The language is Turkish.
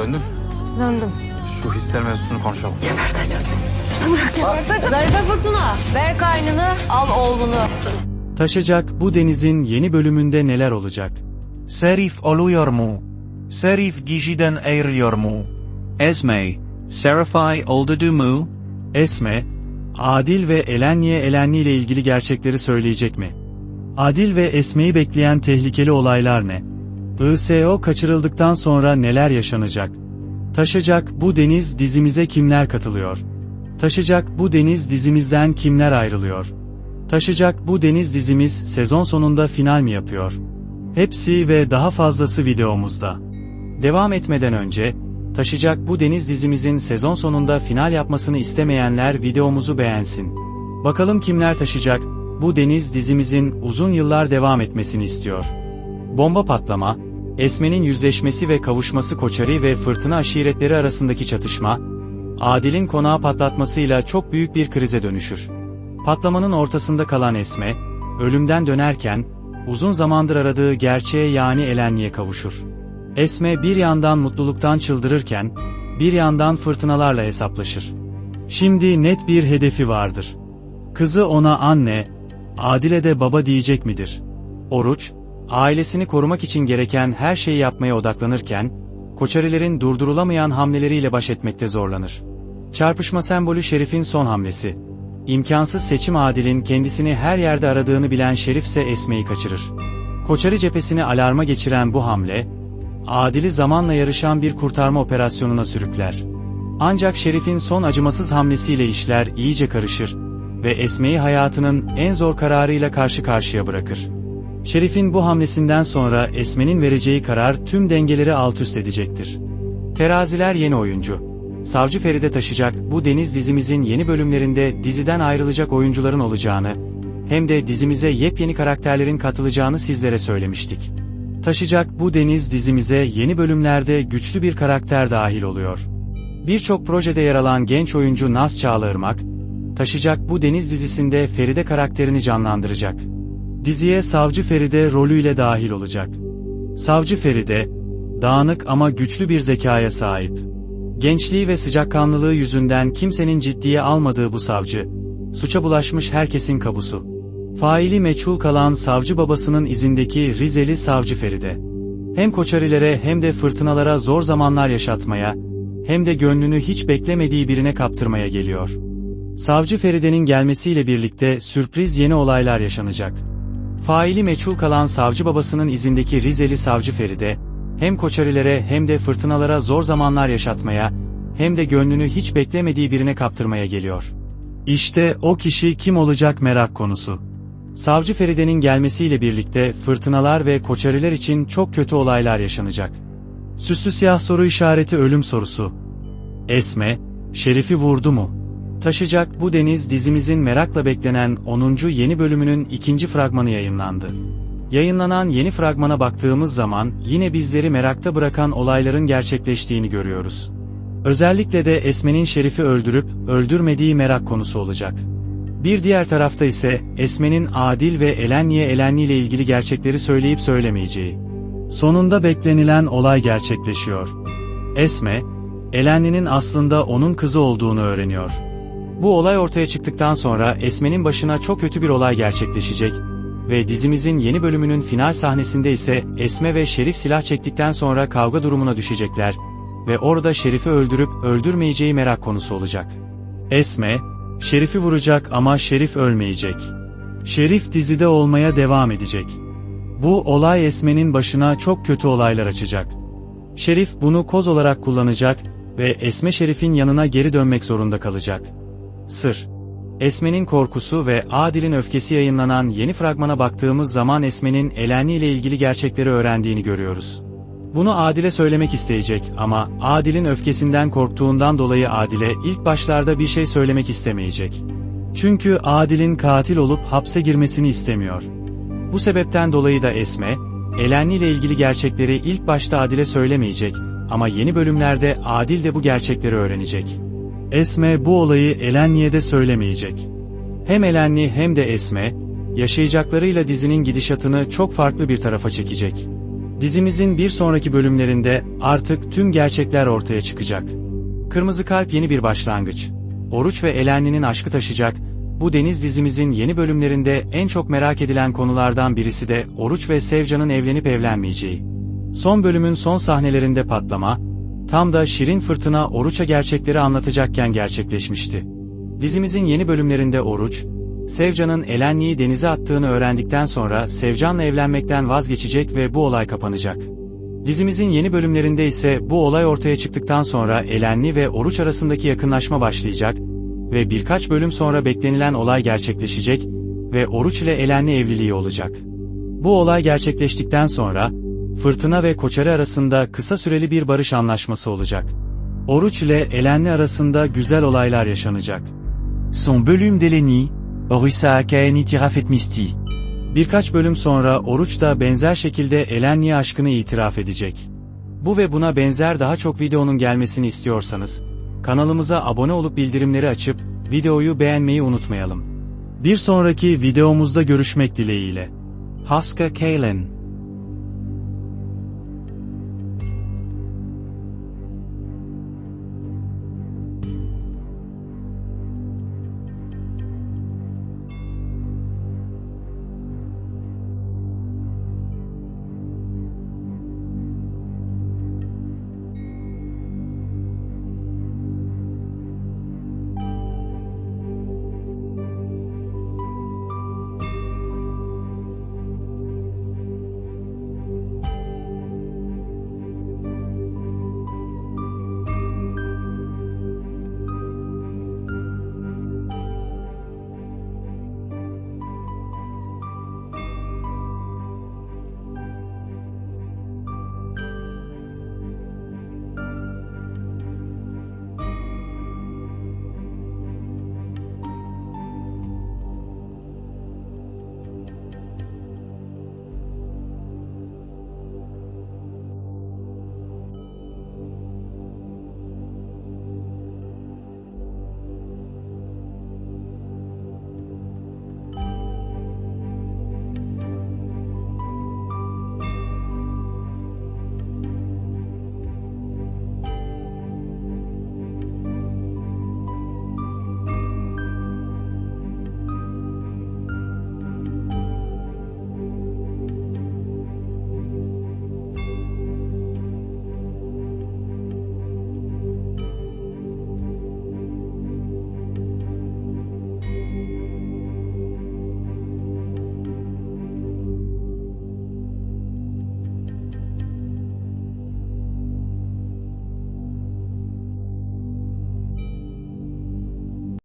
Döndün. Döndüm. Şu hisler mevzusunu konuşalım. Zarife Fırtına, ver kaynını, al oğlunu. Taşacak bu denizin yeni bölümünde neler olacak? Serif oluyor mu? Serif gişiden ayrılıyor mu? Esme, Serafai oldu mu? Esme, Adil ve Elenni'ye Elenni ile ilgili gerçekleri söyleyecek mi? Adil ve Esme'yi bekleyen tehlikeli olaylar ne? ISO kaçırıldıktan sonra neler yaşanacak? Taşacak bu deniz dizimize kimler katılıyor? Taşacak bu deniz dizimizden kimler ayrılıyor? Taşacak bu deniz dizimiz sezon sonunda final mi yapıyor? Hepsi ve daha fazlası videomuzda. Devam etmeden önce, Taşacak bu deniz dizimizin sezon sonunda final yapmasını istemeyenler videomuzu beğensin. Bakalım kimler taşacak, bu deniz dizimizin uzun yıllar devam etmesini istiyor. Bomba patlama, Esme'nin yüzleşmesi ve kavuşması Koçari ve Fırtına aşiretleri arasındaki çatışma, Adil'in konağı patlatmasıyla çok büyük bir krize dönüşür. Patlamanın ortasında kalan Esme, ölümden dönerken, uzun zamandır aradığı gerçeğe yani Elenli'ye kavuşur. Esme bir yandan mutluluktan çıldırırken, bir yandan fırtınalarla hesaplaşır. Şimdi net bir hedefi vardır. Kızı ona anne, Adile de baba diyecek midir? Oruç, ailesini korumak için gereken her şeyi yapmaya odaklanırken, Koçarilerin durdurulamayan hamleleriyle baş etmekte zorlanır. Çarpışma sembolü Şerif'in son hamlesi. İmkansız seçim Adil'in kendisini her yerde aradığını bilen Şerif ise Esme'yi kaçırır. Koçari cephesini alarma geçiren bu hamle, Adil'i zamanla yarışan bir kurtarma operasyonuna sürükler. Ancak Şerif'in son acımasız hamlesiyle işler iyice karışır ve Esme'yi hayatının en zor kararıyla karşı karşıya bırakır. Şerif'in bu hamlesinden sonra Esme'nin vereceği karar tüm dengeleri alt üst edecektir. Teraziler yeni oyuncu. Savcı Feride taşıyacak bu deniz dizimizin yeni bölümlerinde diziden ayrılacak oyuncuların olacağını, hem de dizimize yepyeni karakterlerin katılacağını sizlere söylemiştik. Taşacak bu deniz dizimize yeni bölümlerde güçlü bir karakter dahil oluyor. Birçok projede yer alan genç oyuncu Naz Çağlaırmak, Taşacak bu deniz dizisinde Feride karakterini canlandıracak. Diziye Savcı Feride rolüyle dahil olacak. Savcı Feride, dağınık ama güçlü bir zekaya sahip. Gençliği ve sıcakkanlılığı yüzünden kimsenin ciddiye almadığı bu savcı, suça bulaşmış herkesin kabusu. Faili meçhul kalan savcı babasının izindeki Rizeli Savcı Feride. Hem koçarilere hem de fırtınalara zor zamanlar yaşatmaya, hem de gönlünü hiç beklemediği birine kaptırmaya geliyor. Savcı Feride'nin gelmesiyle birlikte sürpriz yeni olaylar yaşanacak. Faili meçhul kalan savcı babasının izindeki Rizeli Savcı Feride, hem koçarilere hem de fırtınalara zor zamanlar yaşatmaya, hem de gönlünü hiç beklemediği birine kaptırmaya geliyor. İşte o kişi kim olacak merak konusu. Savcı Feride'nin gelmesiyle birlikte fırtınalar ve koçariler için çok kötü olaylar yaşanacak. Süslü siyah soru işareti ölüm sorusu. Esme, Şerif'i vurdu mu? Taşacak bu deniz dizimizin merakla beklenen 10. yeni bölümünün ikinci fragmanı yayınlandı. Yayınlanan yeni fragmana baktığımız zaman yine bizleri merakta bırakan olayların gerçekleştiğini görüyoruz. Özellikle de Esme'nin Şerif'i öldürüp öldürmediği merak konusu olacak. Bir diğer tarafta ise Esme'nin Adil ve Elenni'ye Elenni ile ilgili gerçekleri söyleyip söylemeyeceği. Sonunda beklenilen olay gerçekleşiyor. Esme, Elenni'nin aslında onun kızı olduğunu öğreniyor. Bu olay ortaya çıktıktan sonra Esme'nin başına çok kötü bir olay gerçekleşecek ve dizimizin yeni bölümünün final sahnesinde ise Esme ve Şerif silah çektikten sonra kavga durumuna düşecekler ve orada Şerif'i öldürüp öldürmeyeceği merak konusu olacak. Esme, Şerif'i vuracak ama Şerif ölmeyecek. Şerif dizide olmaya devam edecek. Bu olay Esme'nin başına çok kötü olaylar açacak. Şerif bunu koz olarak kullanacak ve Esme Şerif'in yanına geri dönmek zorunda kalacak. Sır Esme'nin korkusu ve Adil'in öfkesi yayınlanan yeni fragmana baktığımız zaman Esme'nin Eleni ile ilgili gerçekleri öğrendiğini görüyoruz. Bunu Adil'e söylemek isteyecek ama Adil'in öfkesinden korktuğundan dolayı Adil'e ilk başlarda bir şey söylemek istemeyecek. Çünkü Adil'in katil olup hapse girmesini istemiyor. Bu sebepten dolayı da Esme, Eleni ile ilgili gerçekleri ilk başta Adil'e söylemeyecek ama yeni bölümlerde Adil de bu gerçekleri öğrenecek. Esme bu olayı Elenni'ye de söylemeyecek. Hem Elenni hem de Esme, yaşayacaklarıyla dizinin gidişatını çok farklı bir tarafa çekecek. Dizimizin bir sonraki bölümlerinde artık tüm gerçekler ortaya çıkacak. Kırmızı Kalp yeni bir başlangıç. Oruç ve Elenli'nin aşkı taşıyacak, bu deniz dizimizin yeni bölümlerinde en çok merak edilen konulardan birisi de Oruç ve Sevcan'ın evlenip evlenmeyeceği. Son bölümün son sahnelerinde patlama, tam da Şirin Fırtına Oruç'a gerçekleri anlatacakken gerçekleşmişti. Dizimizin yeni bölümlerinde Oruç, Sevcan'ın Elenli'yi denize attığını öğrendikten sonra Sevcan'la evlenmekten vazgeçecek ve bu olay kapanacak. Dizimizin yeni bölümlerinde ise bu olay ortaya çıktıktan sonra Elenli ve Oruç arasındaki yakınlaşma başlayacak ve birkaç bölüm sonra beklenilen olay gerçekleşecek ve Oruç ile Elenli evliliği olacak. Bu olay gerçekleştikten sonra, Fırtına ve Koçarı arasında kısa süreli bir barış anlaşması olacak. Oruç ile Elenli arasında güzel olaylar yaşanacak. Son bölüm d'Eleni, Orusa Kaeni Tirafet Misti. Birkaç bölüm sonra Oruç da benzer şekilde Elenli'ye aşkını itiraf edecek. Bu ve buna benzer daha çok videonun gelmesini istiyorsanız, kanalımıza abone olup bildirimleri açıp, videoyu beğenmeyi unutmayalım. Bir sonraki videomuzda görüşmek dileğiyle. Haska Kalen.